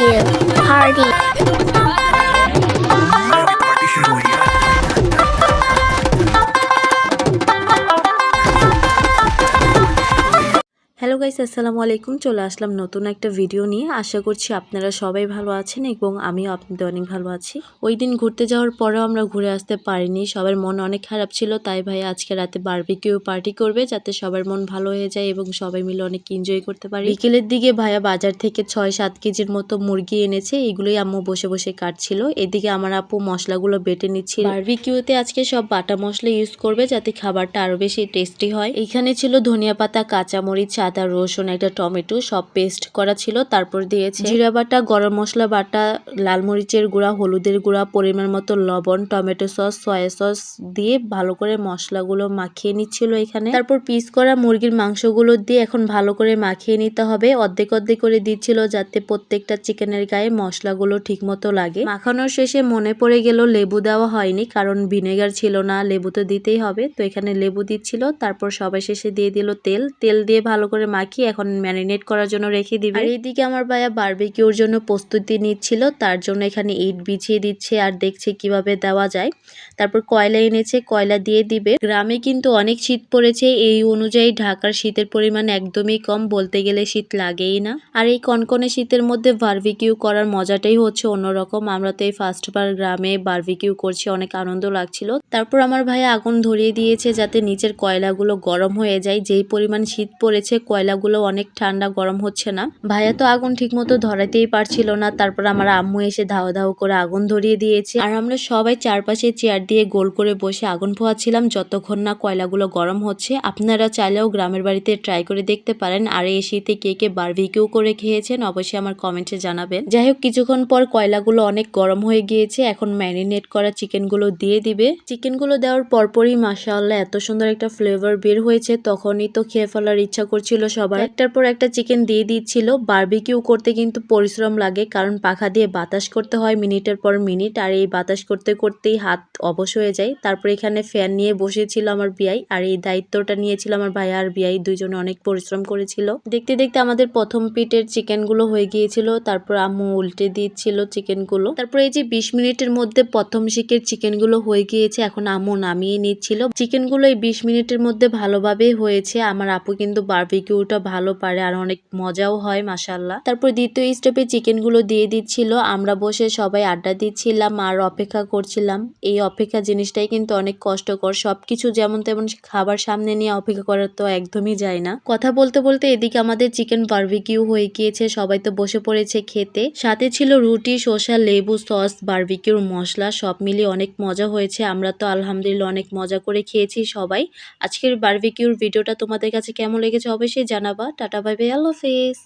party. Guys আসসালামু আলাইকুম। চলে আসলাম নতুন একটা ভিডিও নিয়ে। আশা করছি আপনারা সবাই ভালো আছেন এবং আমিও আপনাদের অনেক ভালো আছি। ওই দিন ঘুরতে যাওয়ার পরেও আমরা ঘুরে আসতে পারিনি। সবার মন অনেক খারাপ ছিল, তাই ভাই আজকে রাতে বারবিকিউ পার্টি করবে যাতে সবার মন ভালো হয়ে যায় এবং সবাই মিলে অনেক এনজয় করতে পারি। বিকেলের দিকে ভাইয়া বাজার থেকে ছয় সাত কেজির মতো মুরগি এনেছে। এগুলোই আম্মু বসে বসে কাটছিল। এদিকে আমার আপু মশলাগুলো বেটে নিচ্ছিল। বারবিকিউতে আজকে সব বাটা মশলা ইউজ করবে যাতে খাবারটা আরও বেশি টেস্টি হয়। এখানে ছিল ধনিয়া পাতা, কাঁচামরিচ, আদা রসুন, একটা টমেটো সব পেস্ট করা ছিল। তারপর দিয়েছে জিরা বাটা, গরম মশলা বাটা, লাল মরিচের গুঁড়া, হলুদের গুঁড়া, পরিমাণ মতো লবণ, টমেটো সস, সয়া সস দিয়ে ভালো করে মশলাগুলো মাখিয়ে নিচ্ছিল এখানে। তারপর পিস করা মুরগির মাংসগুলো দিয়ে এখন ভালো করে মাখিয়ে নিতে হবে। অর্ধেক অর্ধেক করে দিচ্ছিল যাতে প্রত্যেকটা চিকেনের গায়ে মশলাগুলো ঠিক মতো লাগে। মাখানোর শেষে মনে পড়ে গেল লেবু দেওয়া হয়নি, কারণ ভিনেগার ছিল না, লেবু তো দিতেই হবে। তো এখানে লেবু দিচ্ছিল, তারপর সবাই শেষে দিয়ে দিল তেল। তেল দিয়ে ভালো করে মাখিয়ে এখন ম্যারিনেট করার জন্য রেখে দিবে। আর এইদিকে আমার ভাইয়া বারবিকিউর জন্য প্রস্তুতি নিচ্ছিল, তার জন্য এখানে ইট বিছিয়ে দিচ্ছে আর দেখছে কীভাবে দেওয়া যায়। তারপর কয়লা এনেছে, কয়লা দিয়ে দিবে। গ্রামে কিন্তু অনেক শীত পড়েছে, এই অনুযায়ী ঢাকার শীতের পরিমাণ একদমই কম, বলতে গেলে শীত লাগেই না। আর এই কনকনে শীতের মধ্যে বারবিকিউ করার মজাটাই হচ্ছে অন্যরকম। আমরা তো এই ফার্স্টবার গ্রামে বারবিকিউ করছি, অনেক আনন্দ লাগছিল। তারপর আমার ভাই আগুন ধরিয়ে দিয়েছে যাতে নিচের কয়লাগুলো গরম হয়ে যায়। যেই পরিমাণ শীত পড়েছে কয়লাগুলো অনেক ঠান্ডা, গরম হচ্ছে না। ভাইয়া তো আগুন ঠিকমতো ধরাতেই পারছিল না। তারপর আমার আম্মু এসে ধাও ধাও করে আগুন ধরিয়ে দিয়েছে। আর আমরা সবাই চারপাশে চেয়ার দিয়ে গোল করে বসে আগুন পোহাচ্ছিলাম। যতক্ষণ না কয়লাগুলো গরম হচ্ছে, আপনারা চাইলেও গ্রামের বাড়িতে ট্রাই করে দেখতে পারেন। আর এই শীতে কে কে বারবিকিউ করে খেয়েছেন, অবশ্যই আমার কমেন্টে জানাবেন। যাই হোক, কিছুক্ষণ পর কয়লাগুলো অনেক গরম হয়ে গিয়েছে। এখন ম্যারিনেট করা চিকেনগুলো দিয়ে দিবে। চিকেনগুলো দেওয়ার পরপরই, মাশাআল্লাহ, এত সুন্দর একটা ফ্লেভার বের হয়েছে। তখনই তো খেয়ে ফেলার ইচ্ছা করছিল সবার। একটার পর একটা চিকেন দিয়ে দিচ্ছিল। বারবিকিউ করতে কিন্তু পরিশ্রম লাগে, কারণ পাখা দিয়ে বাতাস করতে হয় মিনিটের পর মিনিট, আর এই বাতাস করতে করতেই হাত অবশ হয়ে যায়। তারপর এখানে ফ্যান নিয়ে বসেছিল আমার বিয়াই আর এই দায়িত্বটা নিয়েছিল আমার ভাই আর বিয়াই দুইজনে অনেক পরিশ্রম করেছিল। দেখতে দেখতে আমাদের প্রথম পিটের চিকেনগুলো হয়ে গিয়েছিল। তারপর আম্মু উল্টে দিচ্ছিল চিকেনগুলো তারপর এই যে বিশ মিনিটের মধ্যে প্রথম শিকের চিকেনগুলো হয়ে গিয়েছে, এখন আম্মু নামিয়ে নিচ্ছিল। চিকেনগুলো এই বিশ মিনিটের মধ্যে ভালোভাবে হয়েছে। আমার আপু কিন্তু বারবিকিউটা ভালো পারে আর অনেক মজাও হয় মাসাল্লাহ তারপর দ্বিতীয় স্টেপে চিকেনগুলো দিয়ে দিচ্ছিল। আমরা বসে সবাই আড্ডা দিচ্ছিলাম আর অপেক্ষা করছিলাম। এই অপেক্ষা জিনিসটাই কিন্তু অনেক কষ্টকর। সবকিছু যেমন তেমন খাবার সামনে নিয়ে অপেক্ষা করা তো একদমই যায় না। কথা বলতে বলতে এদিকে আমাদের চিকেন বার্বিকিউ হয়ে গিয়েছে। সবাই তো বসে পড়েছে খেতে। সাথে ছিল রুটি, শসা, লেবু, সস বারবিকিউর মশলা, সব মিলিয়ে অনেক মজা হয়েছে। আমরা তো আলহামদুলিল্লাহ অনেক মজা করে খেয়েছি সবাই। আজকের বারবিকিউর ভিডিওটা তোমাদের কাছে কেমন লেগেছে অবশ্যই জানাবা টাটা বাই বাই আল্লাহ হাফেজ।